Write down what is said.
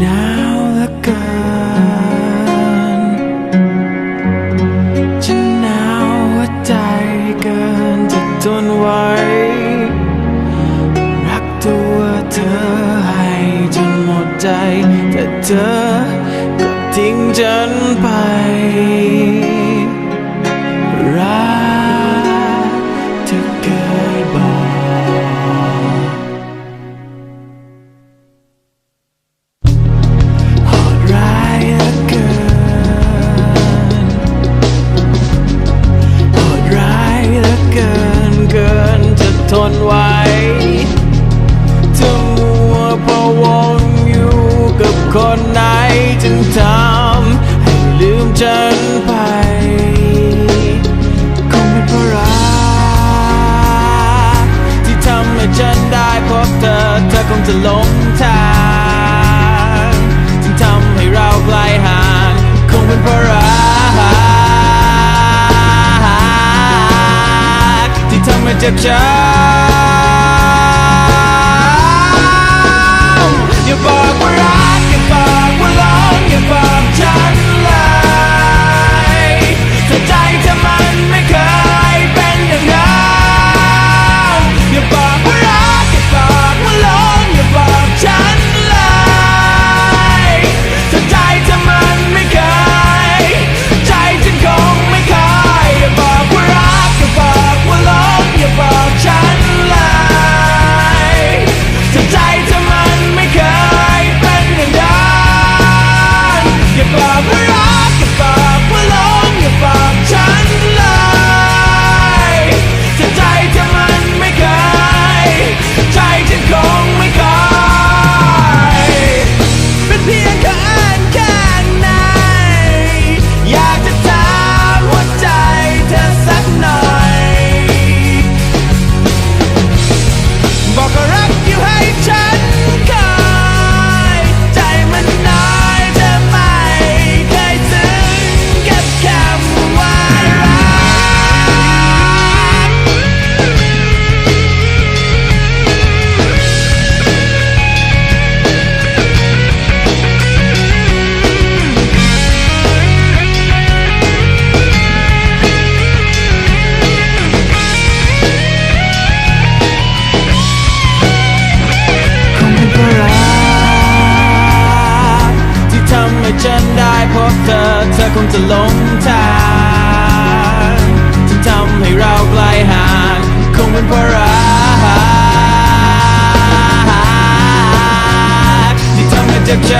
หนาวเหลือเกินฉันหนาวหัวใจเกินจะทนไหวรักตัวเธอให้จนหมดใจ แต่เธอก็ทิ้งฉันไป นไหวเธอมัวพะวงอยู่กับคนไหนจึงทำให้ลืมฉันไปคงเป็นเพราะรักที่ทำให้ฉันได้พบเธอเธอคงจะหลงทางจึงทำให้เราไกลห่างคงเป็นเพราะรักที่ทำให้เจ็บช้ำ เธอคงจะหลงทางที่ทำให้เราไกลห่างคงเป็นเพราะรักที่ทำให้เจ็บช้